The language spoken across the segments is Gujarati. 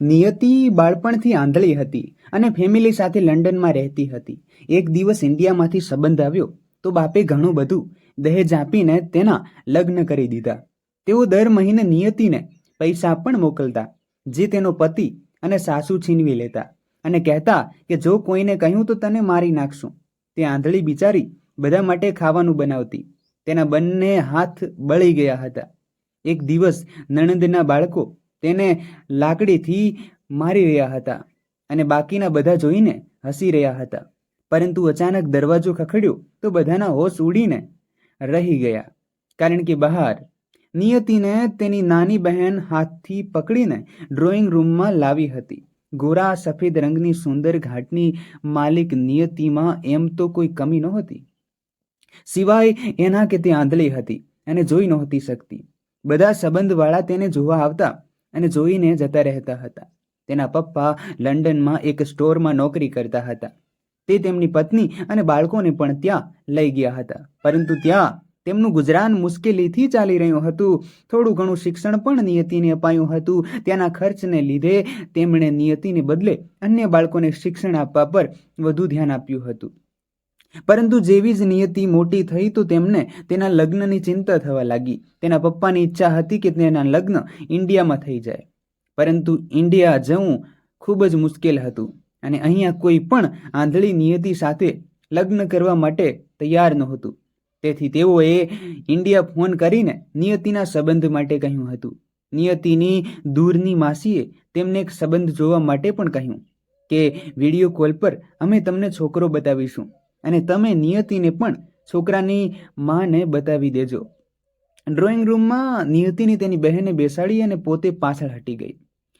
નિયતિ બાળપણથી આંધળી હતી અને ફેમિલી સાથે લંડનમાં રહેતી હતી. એક દિવસ ઇન્ડિયામાંથી સંબંધ આવ્યો તો બાપે ઘણું બધું દહેજ આપીને તેના લગ્ન કરી દીધા. તેઓ દર મહિને નિયતિને પૈસા પણ મોકલતા, જે તેનો પતિ અને સાસુ છીનવી લેતા અને કહેતા કે જો કોઈને કહ્યું તો તને મારી નાખશું. તે આંધળી બિચારી બધા માટે ખાવાનું બનાવતી. તેના બંને હાથ બળી ગયા હતા. એક દિવસ નણંદના બાળકો તેને લાકડીથી મારી રહ્યા હતા અને બાકીના બધા જોઈને હસી રહ્યા હતા. પરંતુ અચાનક દરવાજો ખખડ્યો તો બધાના હોશ ઉડીને રહી ગયા. કારણ કે બહાર નિયતિને તેની નાની બહેન હાથથી પકડીને ડ્રોઈંગ રૂમમાં લાવી હતી. ગોરા સફેદ રંગની સુંદર ઘાટની માલિક નિયતિમાં એમ તો કોઈ કમી નહોતી. સિવાય એના કે તે આંધળી હતી અને જોઈ નહોતી શકતી. બધા સંબંધવાળા તેને જોવા આવતા અને જોઈને જતા રહેતા હતા. તેના પપ્પા લંડનમાં એક સ્ટોરમાં નોકરી કરતા હતા. તે તેમની પત્ની અને બાળકોને પણ ત્યાં લઈ ગયા હતા. પરંતુ ત્યાં તેમનું ગુજરાન મુશ્કેલીથી ચાલી રહ્યું હતું. થોડું ઘણું શિક્ષણ પણ નિયતિને અપાયું હતું. ત્યાંના ખર્ચને લીધે તેમણે નિયતિને બદલે અન્ય બાળકોને શિક્ષણ આપવા પર વધુ ધ્યાન આપ્યું હતું. પરંતુ જેવી જ નિયતિ મોટી થઈ તો તેમને તેના લગ્નની ચિંતા થવા લાગી. તેના પપ્પાની ઈચ્છા હતી કે તેના લગ્ન ઇન્ડિયામાં થઈ જાય. પરંતુ ઇન્ડિયા જવું ખૂબ જ મુશ્કેલ હતું અને અહીંયા કોઈ પણ આંધળી નિયતિ સાથે લગ્ન કરવા માટે તૈયાર નહોતું. તેથી તેઓએ ઇન્ડિયા ફોન કરીને નિયતિના સંબંધ માટે કહ્યું હતું. નિયતિની દૂરની માસીએ તેમને એક સંબંધ જોવા માટે પણ કહ્યું કે, વીડિયો કોલ પર અમે તમને છોકરો બતાવીશું. અને તમે નિયતિને પણ છોકરાની માને બતાવી દેજો. ડ્રોઈંગ રૂમમાં નિયતિની તેની બહેને બેસાડી અને પોતે પાછળ હટી ગઈ.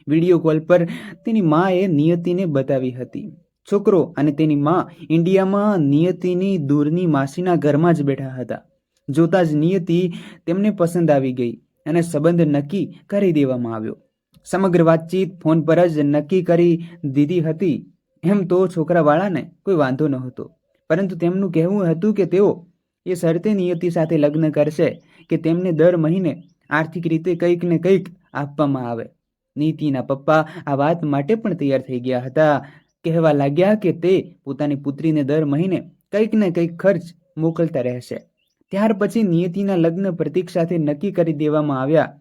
વીડિયો કોલ પર તેની માએ નિયતિને બતાવી હતી. છોકરો અને તેની મા ઇન્ડિયામાં નિયતિની દૂરની માસીના ઘરમાં જ બેઠા હતા. જોતા જ નિયતિ તેમને પસંદ આવી ગઈ અને સંબંધ નક્કી કરી દેવામાં આવ્યો. સમગ્ર વાતચીત ફોન પર જ નક્કી કરી દીધી હતી. એમ તો છોકરાવાળાને કોઈ વાંધો નહોતો. પરંતુ તેમનું કહેવું હતું કે તેઓ એ શરતે નિયતિ સાથે લગ્ન કરશે કે તેમને દર મહિને આર્થિક રીતે કંઈક ને કંઈક આપવામાં આવે. નીતિના પપ્પા આ વાત માટે પણ તૈયાર થઈ ગયા હતા. કહેવા લાગ્યા કે તે પોતાની પુત્રીને દર મહિને કંઈક ને કંઈક ખર્ચ મોકલતા રહેશે. ત્યાર પછી નિયતિના લગ્ન પ્રતિક સાથે નક્કી કરી દેવામાં આવ્યા.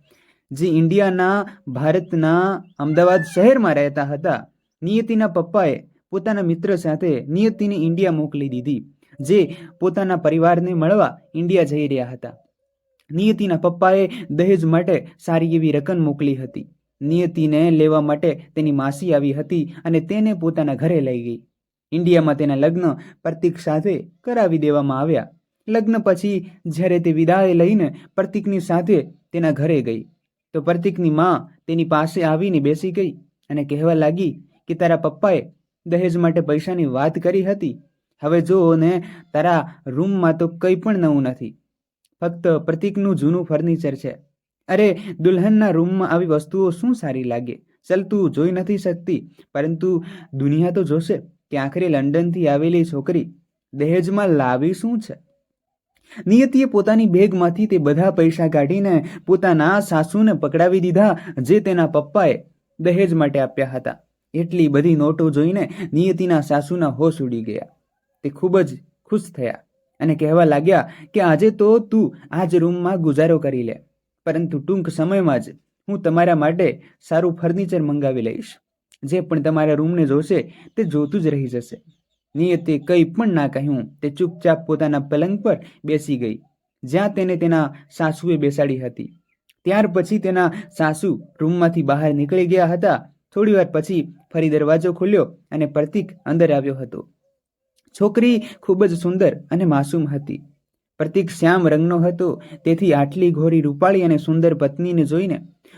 જે ઇન્ડિયાના, ભારતના, અમદાવાદ શહેરમાં રહેતા હતા. નિયતિના પપ્પાએ પોતાના મિત્ર સાથે નિયતિને ઇન્ડિયા મોકલી દીધી, જે પોતાના પરિવારને મળવા ઇન્ડિયા જઈ રહ્યા હતા. નિયતિના પપ્પાએ દહેજ માટે સારી એવી રકમ મોકલી હતી. નિયતિને લેવા માટે તેની માસી આવી હતી અને તેને પોતાના ઘરે લઈ ગઈ. ઇન્ડિયામાં તેના લગ્ન પ્રતિક સાથે કરાવી દેવામાં આવ્યા. લગ્ન પછી જ્યારે તે વિદાય લઈને પ્રતિકની સાથે તેના ઘરે ગઈ, તો પ્રતિકની માં તેની પાસે આવીને બેસી ગઈ અને કહેવા લાગી કે તારા પપ્પાએ દહેજ માટે પૈસાની વાત કરી હતી. હવે જો ને તારા રૂમમાં તો કંઈ પણ નવું નથી. ફક્ત પ્રતીકનું જૂનું ફર્નિચર છે. અરે, દુલ્હનના રૂમમાં આવી વસ્તુઓ શું સારી લાગે? ચલ તું જોઈ નથી શકતી. પરંતુ દુનિયા તો જોશે કે આખરે લંડનથી આવેલી છોકરી દહેજમાં લાવી શું છે? નિયતિએ પોતાની બેગમાંથી તે બધા પૈસા કાઢીને પોતાના સાસુને પકડાવી દીધા જે તેના પપ્પાએ દહેજ માટે આપ્યા હતા. એટલી બધી નોટો જોઈને નિયતિના સાસુના હોશ ઉડી ગયા. તે ખૂબ જ ખુશ થયા અને કહેવા લાગ્યા કે આજે તો તું આ જ રૂમમાં ગુજારો કરી લે, પરંતુ ટૂંક સમયમાં જ હું તમારા માટે સારું ફર્નિચર મંગાવી લઈશ. જે પણ તમારા રૂમને જોશે તે જોતું જ રહી જશે. નિયતે કંઈ પણ ના કહ્યું, તે ચૂપચાપ પોતાના પલંગ પર બેસી ગઈ, જ્યાં તેને તેના સાસુએ બેસાડી હતી. ત્યાર પછી તેના સાસુ રૂમમાંથી બહાર નીકળી ગયા હતા. થોડી વાર પછી ફરી દરવાજો ખોલ્યો અને પ્રતીક અંદર આવ્યો હતો. છોકરી ખૂબ જ સુંદર અને માસૂમ હતી. પ્રતીક શ્યામ રંગનો હતો, તેથી આટલી ઘોરી રૂપાળી અને સુંદર પત્નીને જોઈને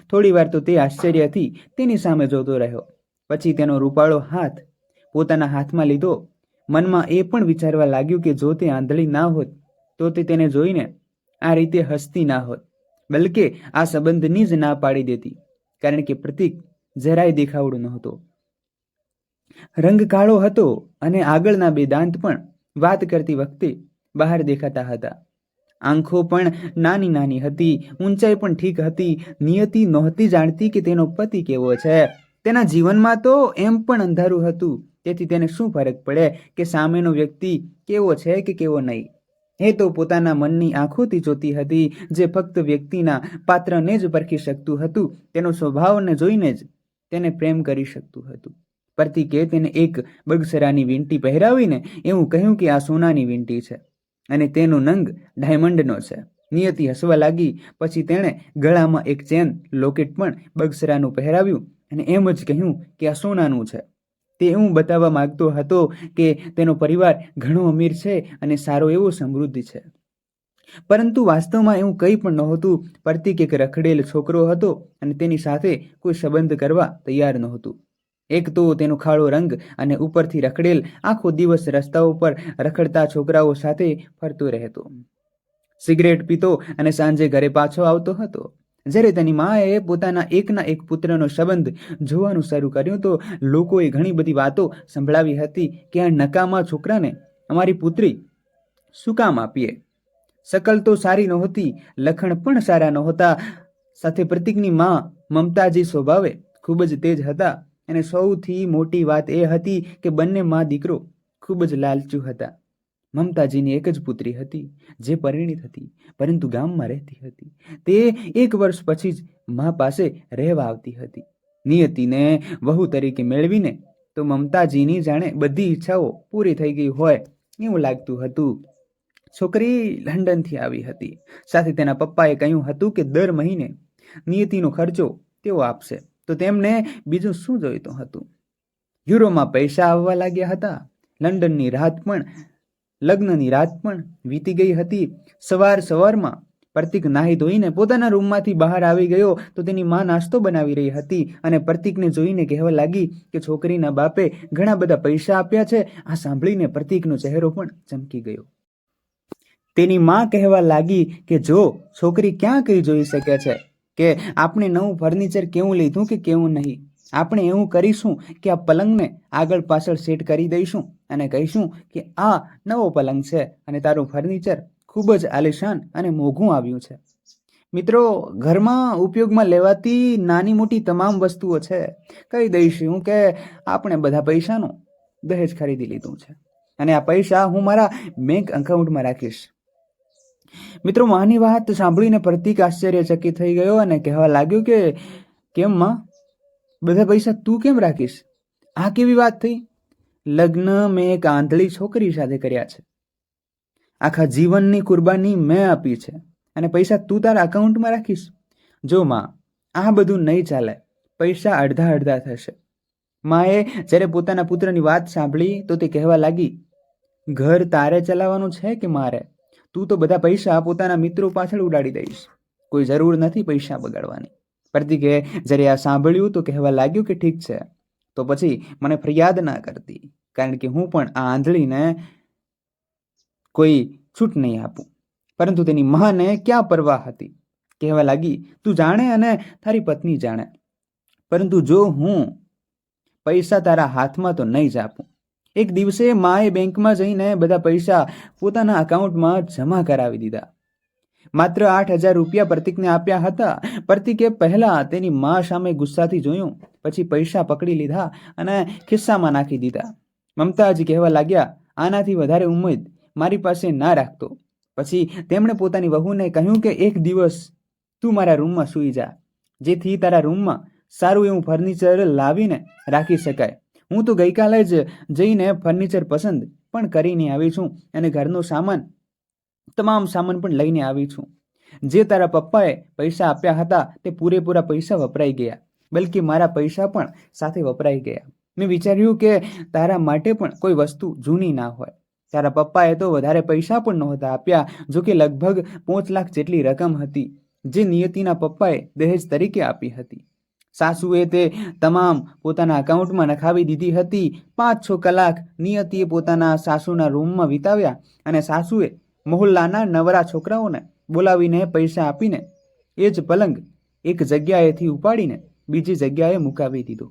થોડી વાર તો તે આશ્ચર્યથી તેની સામે જોતો રહ્યો. પછી તેનો રૂપાળો હાથ પોતાના હાથમાં લીધો. મનમાં એ પણ વિચારવા લાગ્યું કે જો તે આંધળી ના હોત, તો તે તેને જોઈને આ રીતે હસતી ના હોત, બલકે આ સંબંધની જ ના પાડી દેતી, કારણ કે પ્રતીક જરાય દેખાવડું નહોતો. રંગ કાળો હતો અને આગળના બે દાંત પણ વાત કરતી વખતે બહાર દેખાતા હતા. આંખો પણ નાની નાની હતી, ઊંચાઈ પણ ઠીક હતી, નિયતિ નહોતી જાણતી કે તેનો પતિ કેવો છે. તેના જીવનમાં તો એમ પણ અંધારું હતું, તેથી તેને શું ફરક પડે કે સામેનો વ્યક્તિ કેવો છે કે કેવો નહીં? એ તો પોતાના મનની આંખોથી જોતી હતી, જે ફક્ત વ્યક્તિના પાત્રને જ પરખી શકતું હતું, તેનો સ્વભાવને જોઈને જ તેને પ્રેમ કરી શકતું હતું. પ્રતિકે તેને એક બગસરાની વીંટી પહેરાવીને એવું કહ્યું કે આ સોનાની વીંટી છે અને તેનો નંગ ડાયમંડનો છે. નિયતિ હસવા લાગી, પછી તેણે ગળામાં એક ચેન, લોકેટ પણ બગસરાનું પહેરાવ્યું અને એમ જ કહ્યું કે આ સોનાનું છે. તે એવું બતાવવા માગતો હતો કે તેનો પરિવાર ઘણો અમીર છે અને સારો એવો સમૃદ્ધ છે. પરંતુ વાસ્તવમાં એવું કંઈ પણ નહોતું. પ્રતિક એક રખડેલ છોકરો હતો અને તેની સાથે કોઈ સંબંધ કરવા તૈયાર નહોતું. એક તો તેનો ખાળો રંગ અને ઉપરથી રખડેલ, આખો દિવસ રસ્તાઓ પર રખડતા છોકરાઓ સાથે ફરતો રહેતો. સિગરેટ પીતો અને સાંજે ઘરે પાછો આવતો હતો. જ્યારે તેની માએ પોતાના એકના એક પુત્રનો સંબંધ જોવાનું શરૂ કર્યું તો લોકોએ ઘણી બધી વાતો સંભળાવી હતી કે આ નકામા છોકરાને અમારી પુત્રી શું કામ આપીએ? શકલ તો સારી નહોતી, લખણ પણ સારા નહોતા. સાથે પ્રતિકની મા મમતાજી સ્વભાવે ખૂબ જ તેજ હતા. અને સૌથી મોટી વાત એ હતી કે બંને મા દીકરો ખૂબ જ લાલચુ હતા. મમતાજીની એક જ પુત્રી હતી, જે પરિણીત હતી, પરંતુ ગામમાં રહેતી હતી. તે એક વર્ષ પછી જ મા પાસે રહેવા આવતી હતી. નિયતિને વહુ તરીકે મેળવીને તો મમતાજીની જાણે બધી ઈચ્છાઓ પૂરી થઈ ગઈ હોય એવું લાગતું હતું. છોકરી લંડનથી આવી હતી. સાથે તેના પપ્પાએ કહ્યું હતું કે દર મહિને નિયતિનો ખર્ચો તેઓ આપશે. તો તેમને બીજું શું જોઈતું હતું? યુરોમાં પૈસા આવવા લાગ્યા હતા. લંડનની રાત પણ, લગ્નની રાત પણ વીતી ગઈ હતી. સવાર સવારમાં પ્રતિક નાહી ધોઈને પોતાના રૂમમાંથી બહાર આવી ગયો તો તેની માં નાસ્તો બનાવી રહી હતી અને પ્રતિકને જોઈને કહેવા લાગી કે છોકરીના બાપે ઘણા બધા પૈસા આપ્યા છે. આ સાંભળીને પ્રતિકનો ચહેરો પણ ચમકી ગયો. તેની માં કહેવા લાગી કે જો છોકરી ક્યાં કઈ જોઈ શકે છે? કે આપણે નવું ફર્નિચર કેવું લીધું કે કેવું નહીં? આપણે એવું કરીશું કે આ પલંગને આગળ પાછળ સેટ કરી દઈશું અને કહીશું કે આ નવો પલંગ છે અને તારું ફર્નિચર ખૂબ જ આલિશાન અને મોંઘું આવ્યું છે. મિત્રો, ઘરમાં ઉપયોગમાં લેવાતી નાની મોટી તમામ વસ્તુઓ છે. કહી દઈશું કે આપણે બધા પૈસાનું દહેજ ખરીદી લીધું છે. અને આ પૈસા હું મારા બેંક એકાઉન્ટમાં રાખીશ. મિત્રો, માની વાત સાંભળીને પ્રતિક આશ્ચર્યચકિત થઈ ગયો અને કહેવા લાગ્યો કે, કેમ માં? બધા પૈસા તું કેમ રાખીશ? આ કેવી વાત થઈ? લગ્ન મેં એક આંધળી છોકરી સાથે કર્યા છે. આખા જીવનની કુરબાની મેં આપી છે અને પૈસા તું તારા અકાઉન્ટમાં રાખીશ? જો માં, આ બધું નહીં ચાલે. પૈસા અડધા અડધા થશે. માએ જ્યારે પોતાના પુત્રની વાત સાંભળી તો તે કહેવા લાગી, ઘર તારે ચલાવવાનું છે કે મારે? તું તો બધા પૈસા પોતાના મિત્રો પાછળ ઉડાડી દઈશ. કોઈ જરૂર નથી પૈસા બગાડવાની. પ્રતિકે જ્યારે આ સાંભળ્યું તો કહેવા લાગ્યું કે ઠીક છે. તો પછી મને ફરિયાદ ના કરતી, કારણ કે હું પણ આ આંધળીને કોઈ છૂટ નહીં આપું. પરંતુ તેની માને ક્યાં પરવા હતી? કહેવા લાગી, તું જાણે અને તારી પત્ની જાણે. પરંતુ જો હું પૈસા તારા હાથમાં તો નહીં જ આપું. એક દિવસે માએ બેંકમાં જઈને બધા પૈસા પોતાના અકાઉન્ટમાં જમા કરાવી દીધા. માત્ર આઠ હજાર રૂપિયા પ્રતિકને આપ્યા હતા. પ્રતિકે પહેલા તેની મા સામે ગુસ્સાથી જોયું. પછી પૈસા પકડી લીધા અને ખિસ્સામાં નાખી દીધા. મમતાજી કહેવા લાગ્યા, આનાથી વધારે ઉમેદ મારી પાસે ના રાખતો. પછી તેમણે પોતાની વહુને કહ્યું કે, એક દિવસ તું મારા રૂમમાં સૂઈ જા. જેથી તારા રૂમમાં સારું એવું ફર્નિચર લાવીને રાખી શકાય. હું તો ગઈકાલે જ જઈને ફર્નિચર પસંદ પણ કરીને આવી છું અને ઘરનો સામાન, તમામ સામાન પણ લઈને આવી છું. જે તારા પપ્પાએ પૈસા આપ્યા હતા તે પૂરેપૂરા પૈસા વપરાઈ ગયા, બલકે મારા પૈસા પણ સાથે વપરાઈ ગયા. મેં વિચાર્યું કે તારા માટે પણ કોઈ વસ્તુ જૂની ના હોય. તારા પપ્પાએ તો વધારે પૈસા પણ નહોતા આપ્યા, જો કે લગભગ પાંચ લાખ જેટલી રકમ હતી, જે નિયતિના પપ્પાએ દહેજ તરીકે આપી હતી. સાસુએ તે તમામ પોતાના અકાઉન્ટમાં નખાવી દીધી હતી. પાંચ છ કલાક નિયતિએ પોતાના સાસુના રૂમમાં વિતાવ્યા અને સાસુએ મહોલ્લાના નવરા છોકરાઓને બોલાવીને પૈસા આપીને એ જ પલંગ એક જગ્યાએથી ઉપાડીને બીજી જગ્યાએ મુકાવી દીધો.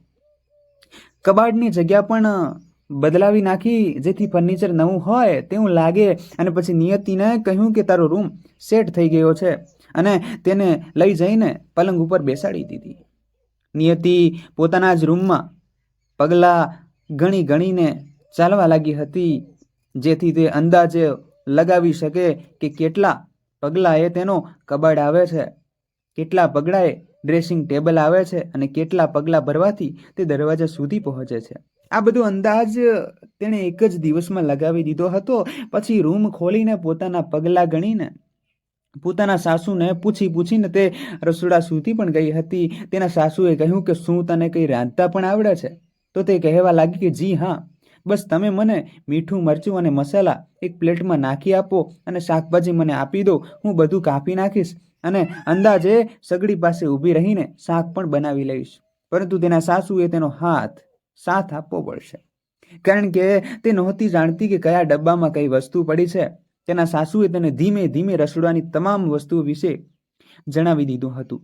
કબાટની જગ્યા પણ બદલાવી નાખી, જેથી ફર્નિચર નવું હોય તેવું લાગે અને પછી નિયતિને કહ્યું કે તારો રૂમ સેટ થઈ ગયો છે અને તેને લઈ જઈને પલંગ ઉપર બેસાડી દીધી. નિયતિ પોતાના જ રૂમમાં પગલાં ગણી ગણીને ચાલવા લાગી હતી, જેથી તે અંદાજે લગાવી શકે કે કેટલા પગલાં એ તેનો કબાડ આવે છે, કેટલા પગલાંએ ડ્રેસિંગ ટેબલ આવે છે અને કેટલા પગલાં ભરવાથી તે દરવાજા સુધી પહોંચે છે. આ બધો અંદાજ તેણે એક જ દિવસમાં લગાવી દીધો હતો, પછી રૂમ ખોલીને પોતાના પગલાં ગણીને પોતાના સાસુને પૂછી પૂછીને તે રસોડા સુધી પણ ગઈ હતી. તેના સાસુએ કહ્યું કે, શું તને કંઈ રાંધતા પણ આવડે છે? તો તે કહેવા લાગી કે, જી હા. બસ તમે મને મીઠું, મરચું અને મસાલા એક પ્લેટમાં નાખી આપો અને શાકભાજી મને આપી દો. હું બધું કાપી નાખીશ અને અંદાજે સગડી પાસે ઊભી રહીને શાક પણ બનાવી લઈશ. પરંતુ તેના સાસુએ તેનો હાથ સાથ આપવો પડશે. કારણ કે તે નહોતી જાણતી કે કયા ડબ્બામાં કઈ વસ્તુ પડી છે. તેના સાસુએ તેને ધીમે ધીમે રસોડાની તમામ વસ્તુઓ વિશે જણાવી દીધું હતું.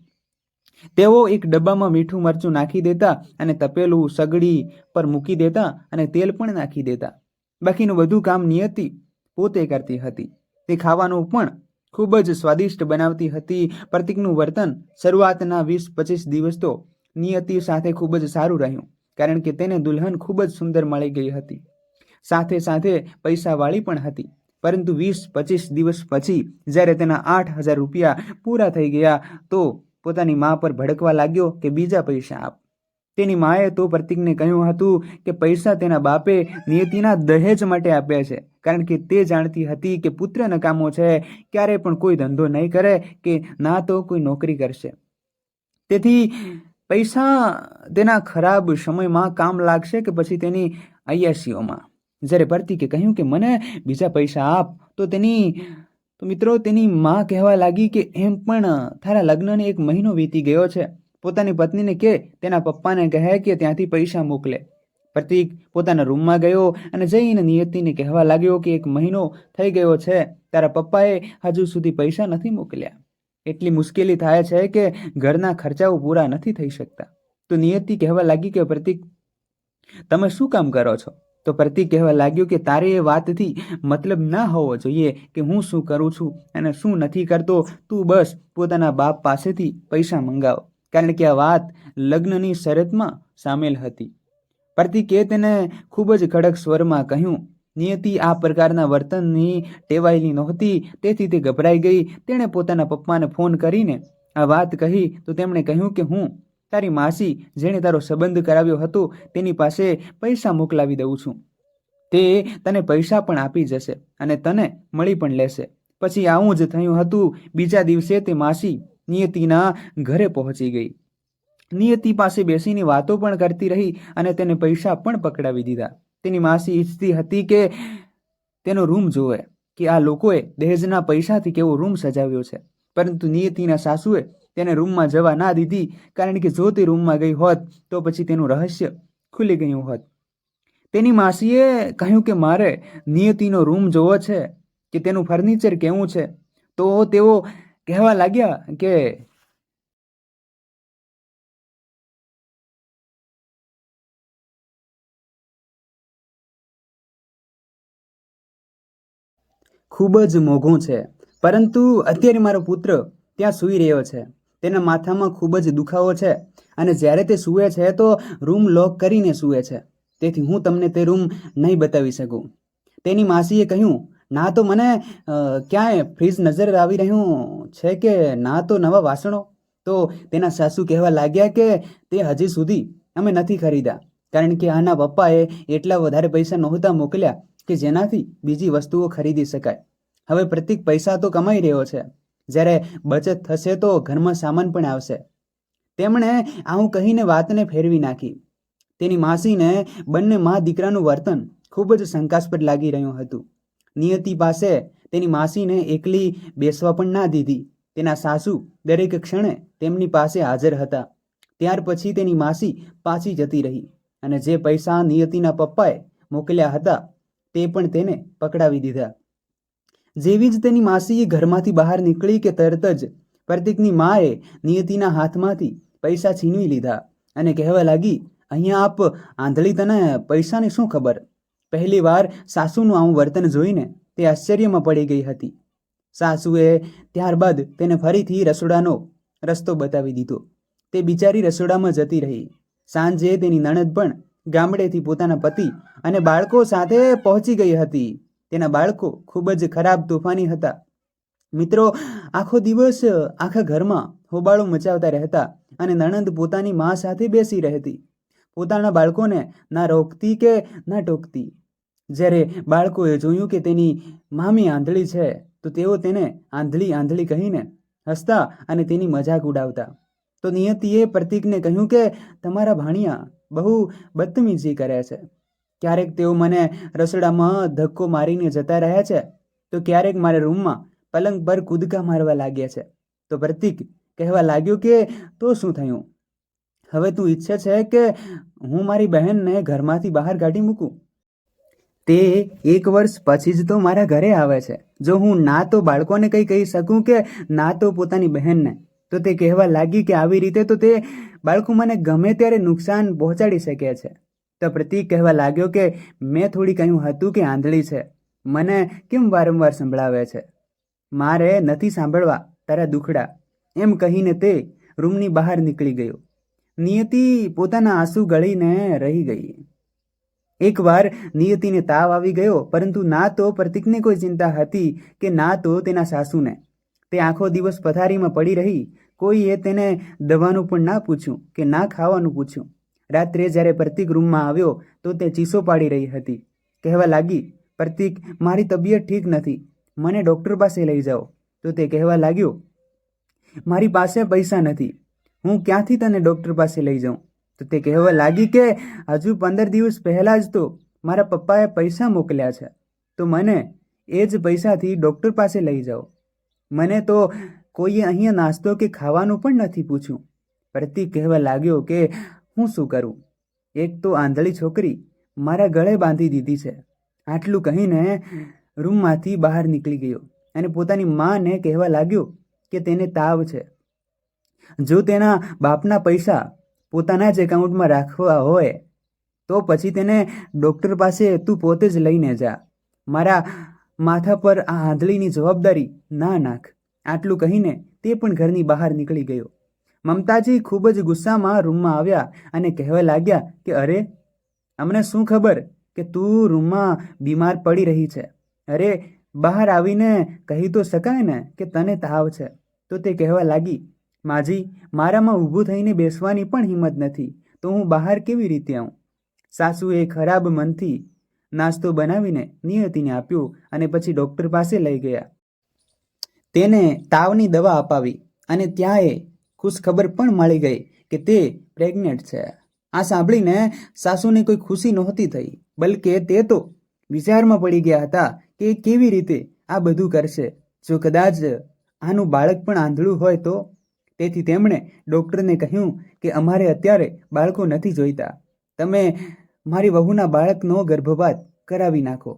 તેઓ એક ડબ્બામાં મીઠું મરચું નાખી દેતા અને તપેલું સગડી પર મૂકી દેતા અને તેલ પણ નાખી દેતા. બાકીનું બધું કામ નિયતિ પોતે કરતી હતી. તે ખાવાનું પણ ખૂબ જ સ્વાદિષ્ટ બનાવતી હતી. પ્રતિકનું વર્તન શરૂઆતના વીસ પચીસ દિવસ તો નિયતિ સાથે ખૂબ જ સારું રહ્યું, કારણ કે તેને દુલ્હન ખૂબ જ સુંદર મળી ગઈ હતી. સાથે સાથે પૈસાવાળી પણ હતી. પરંતુ વીસ, પચીસ દિવસ પછી જ્યારે તેના આઠ હજાર રૂપિયા પૂરા થઈ ગયા, તો પોતાની મા પર ભડકવા લાગ્યો કે બીજા પૈસા આપ. તેની માએ તો પ્રતિકને કહ્યું હતું કે પૈસા તેના બાપે નિયતિના દહેજ માટે આપ્યા છે, કારણ કે તે જાણતી હતી કે પુત્ર નકામો છે ક્યારે પણ કોઈ ધંધો નહીં કરે કે ના તો કોઈ નોકરી કરશે. તેથી પૈસા તેના ખરાબ સમયમાં કામ લાગશે કે પછી તેની અયાસીઓમાં જ્યારે પ્રતિકે કહ્યું કે, મને બીજા પૈસા આપ. તો તેની, તો મિત્રો તેની માં કહેવા લાગી કે, એમ પણ તારા લગ્નને એક મહિનો વીતી ગયો છે. પોતાની પત્નીને કે, તેના પપ્પાને કહે કે, ત્યાંથી પૈસા મોકલે. પ્રતિક પોતાના રૂમમાં ગયો અને જઈને નિયતિને કહેવા લાગ્યો કે, એક મહિનો થઈ ગયો છે. તારા પપ્પાએ હજુ સુધી પૈસા નથી મોકલ્યા. એટલી મુશ્કેલી થાય છે કે, ઘરના ખર્ચાઓ પૂરા નથી થઈ શકતા. તો નિયતિ કહેવા લાગી કે, પ્રતિક, તમે શું કામ કરો છો? તો પ્રતિક કહેવા લાગ્યો કે તારે એ વાતથી મતલબ ના હોવો જોઈએ કે હું શું કરું છું અને શું નથી કરતો, તું બસ પોતાના બાપ પાસેથી પૈસા મંગાવ. કારણ કે આ વાત લગ્નની શરતમાં સામેલ હતી. પ્રતિકે તેને ખૂબ જ કડક સ્વરમાં કહ્યું, નિયતિ આ પ્રકારના વર્તનની ટેવાયેલી નહોતી, તેથી તે ગભરાઈ ગઈ. તેણે પોતાના પપ્પાને ફોન કરીને આ વાત કહી તો તેમણે કહ્યું કે હું તારી માસી જેણે તારો સંબંધ કરાવ્યો હતો તેની પાસે પૈસા મોકલાવી દઉં છું. તે તને પૈસા પણ આપી જશે અને તને મળી પણ લેશે. પછી આવું જ થયું હતું. બીજા દિવસે તે માસી નિયતિના ઘરે પહોંચી ગઈ. નિયતિ પાસે બેસીને વાતો પણ કરતી રહી અને તેને પૈસા પણ પકડાવી દીધા. તેની માસી ઈચ્છતી હતી કે તેનો રૂમ જોવે, કે આ લોકોએ દહેજના પૈસાથી કેવો રૂમ સજાવ્યો છે. પરંતુ નિયતિના સાસુએ તેને રૂમમાં જવા ના દીધી, કારણ કે જો તે રૂમમાં ગઈ હોત, તો પછી તેનું રહસ્ય ખુલી ગયું હોત. તેની માસીએ કહ્યું કે, મારે નિયતિનો રૂમ જોવો છે, કે તેનું ફર્નિચર કેવું છે? તો તેઓ કહેવા લાગ્યા કે, ખૂબ જ મોંઘું છે, પરંતુ અત્યારે મારો પુત્ર ત્યાં સૂઈ રહ્યો છે. તેના માથામાં ખૂબ જ દુખાવો છે અને જ્યારે તે સૂવે છે તો રૂમ લોક કરીને સૂવે છે. તેથી હું તમને તે રૂમ નહીં બતાવી શકું. તેની માસીએ કહ્યું, ના તો મને ક્યાંય ફ્રીજ નજર આવી રહ્યું છે કે ના તો નવા વાસણો? તો તેના સાસુ કહેવા લાગ્યા કે તે હજી સુધી અમે નથી ખરીદ્યા. કારણ કે આના પપ્પાએ એટલા વધારે પૈસા નહોતા મોકલ્યા કે જેનાથી બીજી વસ્તુઓ ખરીદી શકાય. હવે પ્રતિક પૈસા તો કમાઈ રહ્યો છે. જ્યારે બચત થશે તો ઘરમાં સામાન પણ આવશે. તેમણે આવું કહીને વાતને ફેરવી નાખી. તેની માસીને બંને મા દીકરાનું વર્તન ખૂબ જ શંકાસ્પદ લાગી રહ્યું હતું. નિયતિ પાસે તેની માસીને એકલી બેસવા પણ ના દીધી. તેના સાસુ દરેક ક્ષણે તેમની પાસે હાજર હતા. ત્યાર પછી તેની માસી પાછી જતી રહી અને જે પૈસા નિયતિના પપ્પાએ મોકલ્યા હતા તે પણ તેને પકડાવી દીધા. જેવી જ તેની માસીએ ઘરમાંથી બહાર નીકળી કે તરત જ પ્રતિકની માએ નિયતિના હાથમાંથી પૈસા છીનવી લીધા અને કહેવા લાગી, અહીંયા આપ આંધળી તને પૈસાની શું ખબર? પહેલી વાર સાસુનું આવું વર્તન જોઈને તે આશ્ચર્યમાં પડી ગઈ હતી. સાસુએ ત્યારબાદ તેને ફરીથી રસોડાનો રસ્તો બતાવી દીધો. તે બિચારી રસોડામાં જતી રહી. સાંજે તેની નણદ પણ ગામડેથી પોતાના પતિ અને બાળકો સાથે પહોંચી ગઈ હતી. તેના બાળકો ખૂબ જ ખરાબ તોફાની હતા. મિત્રો, આખો દિવસ આખા ઘરમાં હોબાળો મચાવતા રહેતા અને નણંદ પોતાની મા સાથે બેસી રહેતી. પોતાના બાળકોને ના રોકતી કે ના ટોકતી? જ્યારે બાળકોએ જોયું કે તેની મામી આંધળી છે, તો તેઓ તેને આંધળી આંધળી કહીને હસતા અને તેની મજાક ઉડાવતા. તો નિયતિએ પ્રતીકને કહ્યું કે, તમારા ભાણિયા બહુ બદતમીજી કરે છે. ક્યારેક તેઓ મને રસોડામાં ધક્કો મારીને જતા રહ્યા છે. તો ક્યારેક મારા રૂમમાં પલંગ પર કૂદકા મારવા લાગ્યા છે. તો પ્રતિક, કહેવા લાગ્યો કે, તો શું થયું? હવે તું ઈચ્છે છે કે હું મારી બહેનને ઘરમાંથી બહાર કાઢી મૂકું? તે એક વર્ષ પછી જ તો મારા ઘરે આવે છે. જો હું ના તો બાળકોને કંઈ કહી શકું કે ના તો પોતાની બહેનને? તો તે કહેવા લાગી કે આવી રીતે તો તે બાળકો મને ગમે ત્યારે નુકસાન પહોંચાડી શકે છે. તો પ્રતીક કહેવા લાગ્યો કે, મેં થોડી કહ્યું હતું કે આંધળી છે. મને કેમ વારંવાર સંભળાવે છે? મારે નથી સાંભળવા. તારા દુખડા. એમ કહીને તે રૂમની બહાર નીકળી ગયો. નિયતિ પોતાના આંસુ ગળીને રહી ગઈ. એકવાર નિયતિને તાવ આવી ગયો, પરંતુ ના તો પ્રતીકને કોઈ ચિંતા હતી કે ના તો તેના સાસુને. તે આખો દિવસ પથારીમાં પડી રહી. કોઈએ તેને દવાનું પણ ના પૂછ્યું કે ના ખાવાનું પૂછ્યું. રાત્રે જ્યારે પ્રતિક રૂમમાં આવ્યો, તો તે ચીસો પાડી રહી હતી. કહેવા લાગી, પ્રતિક, મારી તબિયત ઠીક નથી. મને ડૉક્ટર પાસે લઈ જાઓ. તો તે કહેવા લાગ્યો, મારી પાસે પૈસા નથી. હું ક્યાંથી તને ડૉક્ટર પાસે લઈ જાઉં? તો તે કહેવા લાગી કે, હજુ પંદર દિવસ પહેલાં જ તો મારા પપ્પાએ પૈસા મોકલ્યા છે. તો મને એ જ પૈસાથી ડૉક્ટર પાસે લઈ જાઓ. મને તો કોઈએ અહીંયા નાસ્તો કે ખાવાનું પણ નથી પૂછ્યું. પ્રતિક કહેવા લાગ્યો કે હું શું કરું? એક તો આંધળી છોકરી મારા ગળે બાંધી દીધી છે. આટલું કહીને રૂમમાંથી બહાર નીકળી ગયો અને પોતાની માને કહેવા લાગ્યો કે તેને તાવ છે. જો તેના બાપના પૈસા પોતાના જ એકાઉન્ટમાં રાખવા હોય, તો પછી તેને ડૉક્ટર પાસે તું પોતે જ લઈને જા. મારા માથા પર આ આંધળીની જવાબદારી ના નાખ. આટલું કહીને તે પણ ઘરની બહાર નીકળી ગયો. મમતાજી ખૂબ જ ગુસ્સામાં રૂમમાં આવ્યા અને કહેવા લાગ્યા કે, અરે, અમને શું ખબર કે તું રૂમમાં બીમાર પડી રહી છે? અરે, બહાર આવીને કહી તો શકાય ને કે તને તાવ છે? તો તે કહેવા લાગી, માજી, મારામાં ઊભું થઈને બેસવાની પણ હિંમત નથી. તો હું બહાર કેવી રીતે આવું? સાસુએ ખરાબ મનથી નાસ્તો બનાવીને નિયતિને આપ્યો અને પછી ડૉક્ટર પાસે લઈ ગયા. તેને તાવની દવા અપાવી અને ત્યાં એ ખુશખબર પણ મળી ગઈ કે તે પ્રેગ્નેન્ટ છે. આ સાંભળીને સાસુને કોઈ ખુશી નહોતી થઈ, બલકે તે તો વિચારમાં પડી ગયા હતા કે કેવી રીતે આ બધું કરશે. જો કદાચ આનું બાળક પણ આંધળું હોય તો? તેથી તેમણે ડૉક્ટરને કહ્યું કે અમારે અત્યારે બાળકો નથી જોઈતા. તમે મારી વહુના બાળકનો ગર્ભપાત કરાવી નાખો.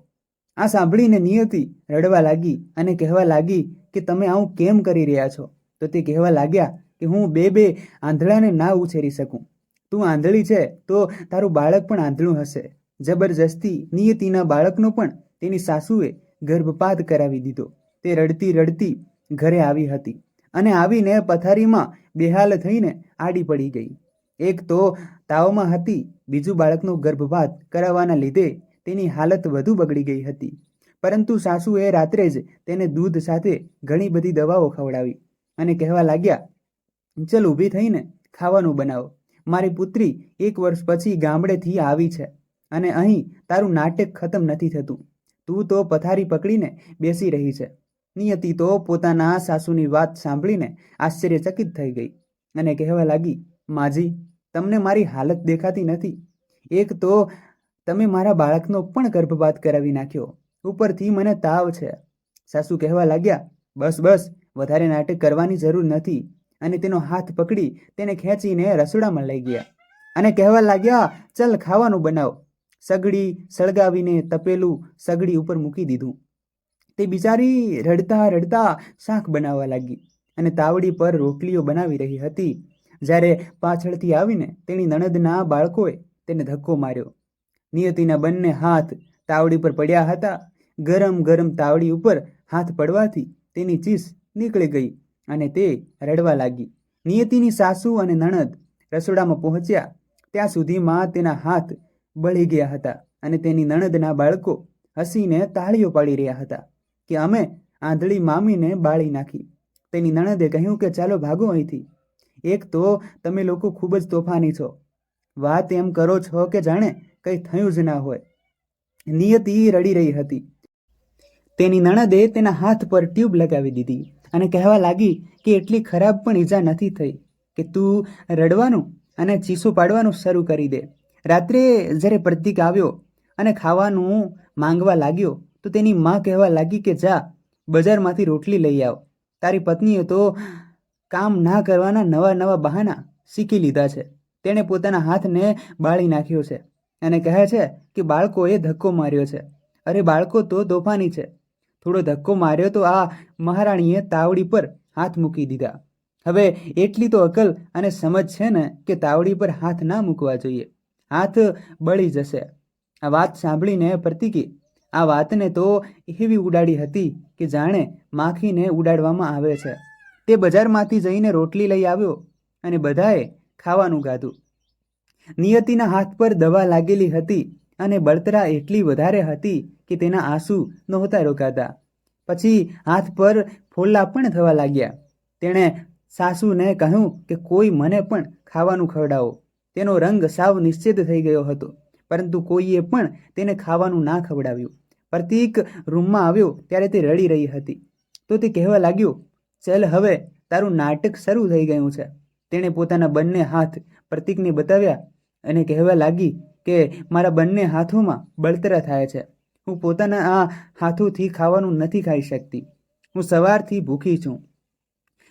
આ સાંભળીને નિયતિ રડવા લાગી અને કહેવા લાગી કે તમે આવું કેમ કરી રહ્યા છો? તો તે કહેવા લાગ્યા કે હું બે બે આંધળાને ના ઉછેરી શકું. તું આંધળી છે તો તારું બાળક પણ આંધળું હશે. જબરજસ્તી નિયતિના બાળકનો પણ તેની સાસુએ ગર્ભપાત કરાવી દીધો. તે રડતી રડતી ઘરે આવી હતી અને આવીને પથારીમાં બેહાલ થઈને આડી પડી ગઈ. એક તો તાવમાં હતી, બીજું બાળકનો ગર્ભપાત કરાવવાના લીધે તેની હાલત વધુ બગડી ગઈ હતી. પરંતુ સાસુએ રાત્રે જ તેને દૂધ સાથે ઘણી બધી દવાઓ ખવડાવી અને કહેવા લાગ્યા ચલ ઊભી થઈને ખાવાનું બનાવો. મારી પુત્રી એક વર્ષ પછી ગામડેથી આવી છે અને અહીં તારું નાટક ખતમ નથી થતું. તું તો પથારી પકડીને બેસી રહી છે. નિયતિ તો પોતાના સાસુની વાત સાંભળીને આશ્ચર્યચકિત થઈ ગઈ અને કહેવા લાગી, માજી, તમને મારી હાલત દેખાતી નથી. એક તો તમે મારા બાળકનો પણ ગર્ભપાત કરાવી નાખ્યો. ઉપરથી મને તાવ છે. સાસુ કહેવા લાગ્યા, બસ બસ, વધારે નાટક કરવાની જરૂર નથી. અને તેનો હાથ પકડી તેને ખેંચીને રસોડામાં લઈ ગયા. અને કહેવા લાગ્યા, ચલ ખાવાનું બનાવ. સગડી સળગાવીને તપેલું સગડી ઉપર મૂકી દીધું. તે બિચારી રડતા રડતા શાક બનાવવા લાગી અને તાવડી પર રોટલીઓ બનાવી રહી હતી. જ્યારે પાછળથી આવીને તેની નણદના બાળકોએ તેને ધક્કો માર્યો. નિયતિના બંને હાથ તાવડી પર પડ્યા હતા. ગરમ ગરમ તાવડી ઉપર હાથ પડવાથી તેની ચીસ નીકળી ગઈ. અને તે રડવા લાગી. નિયતિની સાસુ અને નણદ રસોડામાં પહોંચ્યા. ત્યાં સુધીમાં તેના હાથ બળી ગયા હતા અને તેની નણદના બાળકો હસીને તાળીઓ પાડી રહ્યા હતા કે અમે આંધળી મામીને બાળી નાખી. તેની નણદે કહ્યું કે ચાલો ભાગો અહીંથી. એક તો તમે લોકો ખૂબ જ તોફાની છો. વાત એમ કરો છો કે જાણે કંઈ થયું જ ના હોય. નિયતિ રડી રહી હતી. તેની નણદે તેના હાથ પર ટ્યુબ લગાવી દીધી. અને કહેવા લાગી કે એટલી ખરાબ પણ ઈજા નથી થઈ કે તું રડવાનું અને ચીસો પાડવાનું શરૂ કરી દે. રાત્રે જ્યારે પ્રતિક આવ્યો અને ખાવાનું માંગવા લાગ્યો, તો તેની માં કહેવા લાગી કે જા, બજારમાંથી રોટલી લઈ આવ. તારી પત્નીએ તો કામ ના કરવાના નવા નવા બહાના શીખી લીધા છે. તેણે પોતાના હાથને બાળી નાખ્યો છે અને કહે છે કે બાળકોએ ધક્કો માર્યો છે. અરે બાળકો તો તોફાની છે. થોડો ધક્કો માર્યો તો આ મહારાણીએ તાવડી પર હાથ મૂકી દીધા. હવે એટલી તો અકલ અને સમજ છે ને કે તાવડી પર હાથ ના મૂકવા જોઈએ. હાથ બળી જશે. આ વાત સાંભળીને પ્રતિકી આ વાતને તો એવી ઉડાડી હતી કે જાણે માખીને ઉડાડવામાં આવે છે. તે બજારમાંથી જઈને રોટલી લઈ આવ્યો અને બધાએ ખાવાનું ગાધું. નિયતિના હાથ પર દવા લાગેલી હતી અને બળતરા એટલી વધારે હતી કે તેના આંસુ નહોતા રોકાતા. પછી હાથ પર ફોલ્લા પણ થવા લાગ્યા. તેણે સાસુને કહ્યું કે કોઈ મને પણ ખાવાનું ખવડાવો. તેનો રંગ સાવ નિશ્ચિત થઈ ગયો હતો, પરંતુ કોઈએ પણ તેને ખાવાનું ના ખવડાવ્યું. પ્રતિક રૂમમાં આવ્યો ત્યારે તે રડી રહી હતી. તો તે કહેવા લાગ્યો, ચલ હવે, તારું નાટક શરૂ થઈ ગયું છે. તેણે પોતાના બંને હાથ પ્રતિકને બતાવ્યા અને કહેવા લાગી કે મારા બંને હાથોમાં બળતરા થાય છે. હું પોતાના આ હાથોથી ખાવાનું નથી ખાઈ શકતી. હું સવારથી ભૂખી છું.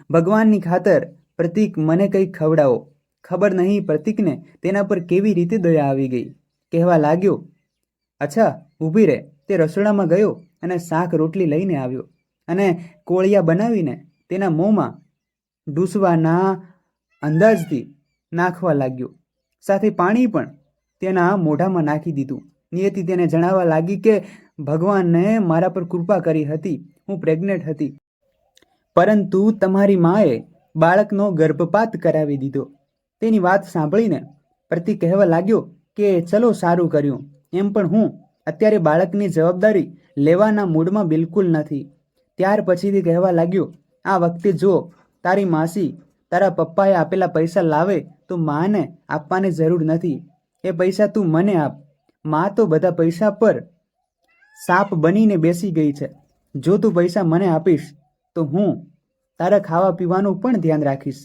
ભગવાનની ખાતર, પ્રતિક મને કંઈક ખવડાવો. ખબર નહીં પ્રતિકને તેના પર કેવી રીતે દયા આવી ગઈ. કહેવા લાગ્યો, અચ્છા, ઊભી રહે. તે રસોડામાં ગયો અને શાક રોટલી લઈને આવ્યો અને કોળિયા બનાવીને તેના મોંમાં ડૂસવાના અંદાજથી નાખવા લાગ્યો. સાથે પાણી પણ તેના મોઢામાં નાખી દીધું. નિયતિ તેને જણાવવા લાગી કે, ભગવાને મારા પર કૃપા કરી હતી. હું પ્રેગ્નેન્ટ હતી. પરંતુ તમારી માએ બાળકનો ગર્ભપાત કરાવી દીધો. તેની વાત સાંભળીને પ્રતિ કહેવા લાગ્યો કે, ચલો સારું કર્યું. એમ પણ હું અત્યારે બાળકની જવાબદારી લેવાના મૂડમાં બિલકુલ નથી. ત્યાર પછીથી કહેવા લાગ્યો, આ વખતે જો તારી માસી તારા પપ્પાએ આપેલા પૈસા લાવે, તો માને આપવાની જરૂર નથી. એ પૈસા તું મને આપ. માં તો બધા પૈસા પર સાપ બનીને બેસી ગઈ છે. જો તું પૈસા મને આપીશ, તો હું તારા ખાવા પીવાનું પણ ધ્યાન રાખીશ.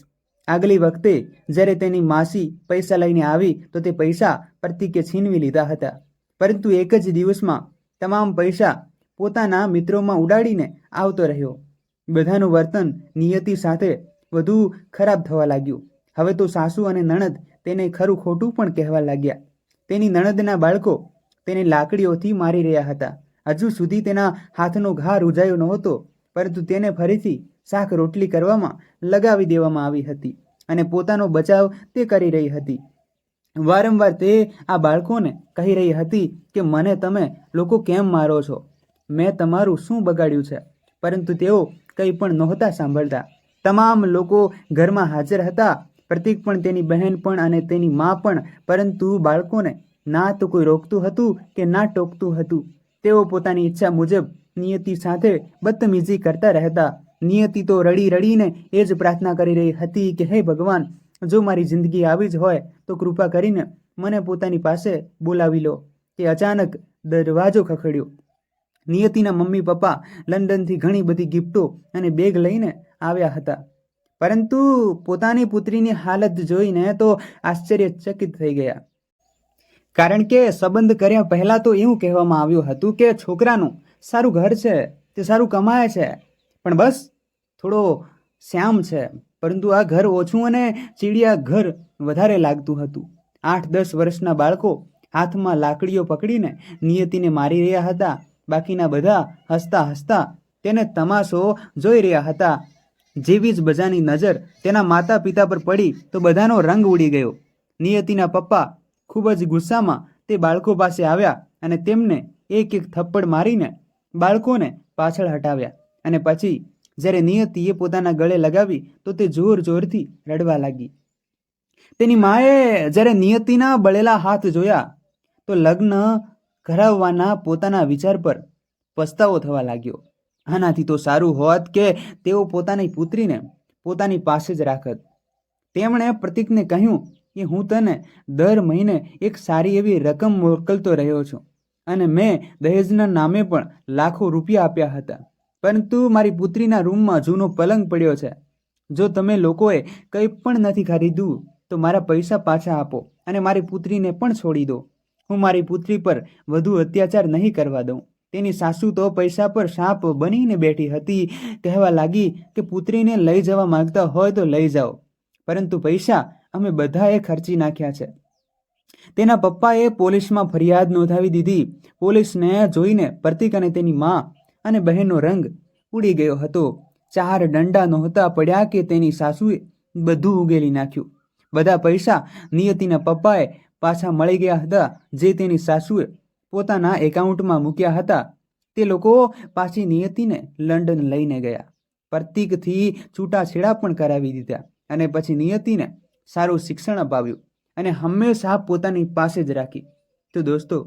આગલી વખતે જ્યારે તેની માસી પૈસા લઈને આવી, તો તે પૈસા પ્રતિકે છીનવી લીધા હતા. પરંતુ એક જ દિવસમાં તમામ પૈસા પોતાના મિત્રોમાં ઉડાડીને આવતો રહ્યો. બધાનું વર્તન નિયતિ સાથે વધુ ખરાબ થવા લાગ્યું. હવે તો સાસુ અને નણદ તેને ખરું ખોટું પણ કહેવા લાગ્યા. તેની નણદના બાળકો તેને લાકડીઓથી મારી રહ્યા હતા. હજુ સુધી તેના હાથનો ઘા રૂજાયો નહોતો, પરંતુ તેને ફરીથી શાક રોટલી કરવામાં લગાવી દેવામાં આવી હતી અને પોતાનો બચાવ તે કરી રહી હતી. વારંવાર તે આ બાળકોને કહી રહી હતી કે, મને તમે લોકો કેમ મારો છો? મેં તમારું શું બગાડ્યું છે? પરંતુ તેઓ કંઈ પણ નહોતા સાંભળતા. તમામ લોકો ઘરમાં હાજર હતા પ્રતિક પણ તેની બહેન પણ અને તેની મા પણ. પરંતુ બાળકોને ના તો કોઈ રોકતું હતું કે ના ટોકતું હતું. તેઓ પોતાની ઈચ્છા મુજબ નિયતિ સાથે બદતમીજી કરતા રહેતા. નિયતિ તો રડી રડીને એ જ પ્રાર્થના કરી રહી હતી કે, હે ભગવાન, જો મારી જિંદગી આવી જ હોય, તો કૃપા કરીને મને પોતાની પાસે બોલાવી લો. કે અચાનક દરવાજો ખખડ્યો. નિયતિના મમ્મી પપ્પા લંડનથી ઘણી બધી ગિફ્ટો અને બેગ લઈને આવ્યા હતા. પરંતુ પોતાની પુત્રીની હાલત જોઈને તો આશ્ચર્યચકિત થઈ ગયા. કારણ કે સંબંધ કર્યા પહેલા તો એવું કહેવામાં આવ્યું હતું કે છોકરાનું સારું ઘર છે, તે સારું કમાય છે, પણ બસ થોડો શ્યામ છે, પરંતુ આ ઘર ઓછું અને ચીડિયા ઘર વધારે લાગતું હતું. આઠ દસ વર્ષના બાળકો હાથમાં લાકડીઓ પકડીને નિયતિને મારી રહ્યા હતા. બાકીના બધા હસતા હસતા તેને તમાશો જોઈ રહ્યા હતા. જેવી જ બજાની નજર તેના માતા પિતા પર પડી તો બધાનો રંગ ઉડી ગયો. નિયતિના પપ્પા ખૂબ જ ગુસ્સામાં તે બાળકો પાસે આવ્યા અને તેમને એક એક થપ્પડ મારીને બાળકોને પાછળ હટાવ્યા અને પછી જ્યારે નિયતિએ પોતાના ગળે લગાવી તો તે જોર જોરથી રડવા લાગી. તેની માએ જ્યારે નિયતિના બળેલા હાથ જોયા તો લગ્ન કરાવવાના પોતાના વિચાર પર પસ્તાવો થવા લાગ્યો. આનાથી તો સારું હોત કે તેઓ પોતાની પુત્રીને પોતાની પાસે જ રાખત. તેમણે પ્રતિકને કહ્યું કે હું તને દર મહિને એક સારી એવી રકમ મોકલતો રહ્યો છું અને મેં દહેજના નામે પણ લાખો રૂપિયા આપ્યા હતા. પરંતુ મારી પુત્રીના રૂમમાં જૂનો પલંગ પડ્યો છે. જો તમે લોકોએ કંઈ પણ નથી ખરીદ્યું, તો મારા પૈસા પાછા આપો અને મારી પુત્રીને પણ છોડી દો. હું મારી પુત્રી પર વધુ અત્યાચાર નહીં કરવા દઉં. તેની સાસુ તો પૈસા પર સાપ બનીને બેઠી હતી. કહેવા લાગી કે પુત્રીને લઈ જવા માંગતા હોય તો લઈ જાઓ. પરંતુ પૈસા અમે બધાએ ખર્ચી નાખ્યા છે. તેના પપ્પાએ પોલીસમાં ફરિયાદ નોંધાવી દીધી. પોલીસને જોઈને પ્રતિક અને તેની મા અને બહેનનો રંગ ઉડી ગયો હતો. ચાર દંડા નહોતા પડ્યા કે તેની સાસુએ બધું ઉગેલી નાખ્યું. બધા પૈસા નિયતિના પપ્પાએ પાછા મળી ગયા હતા, જે તેની સાસુએ પોતાના એકાઉન્ટમાં મૂક્યા હતા. તે લોકો પાછી નિયતિને લંડન લઈને ગયા. પ્રતિકથી છૂટાછેડા પણ કરાવી દીધા અને પછી નિયતિને સારું શિક્ષણ અપાવ્યું અને હંમેશા પોતાની પાસે જ રાખી. તો દોસ્તો,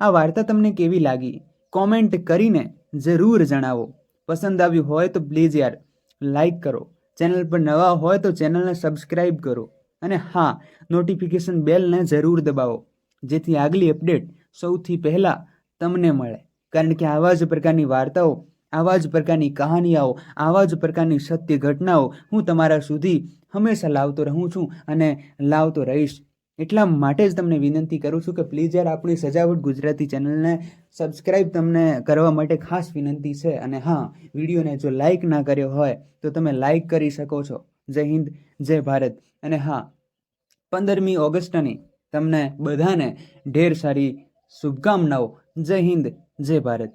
આ વાર્તા તમને કેવી લાગી? કોમેન્ટ કરીને જરૂર જણાવો. પસંદ આવ્યું હોય તો પ્લીઝ યાર, લાઈક કરો. ચેનલ પર નવા હોય તો ચેનલને સબસ્ક્રાઈબ કરો. અને હા, નોટિફિકેશન બેલને જરૂર દબાવો. જેથી આગલી અપડેટ સૌથી પહેલાં તમને મળે. કારણ કે આવા જ પ્રકારની વાર્તાઓ, આવા જ પ્રકારની કહાનીઓ આવા જ પ્રકારની સત્ય ઘટનાઓ હું તમારા સુધી હંમેશા લાવતો રહું છું અને લાવતો રહીશ. એટલા માટે જ તમને વિનંતી કરું છું કે પ્લીઝ યાર આપણી સજાવટ ગુજરાતી ચેનલને સબસ્ક્રાઈબ તમને કરવા માટે ખાસ વિનંતી છે. અને હા, વિડીયોને જો લાઈક ના કર્યો હોય, તો તમે લાઈક કરી શકો છો. જય હિન્દ, જય ભારત. અને હા, પંદરમી ઓગસ્ટની તમને બધાને ઢેર સારી શુભકામનાઓ. જય હિન્દ જય ભારત.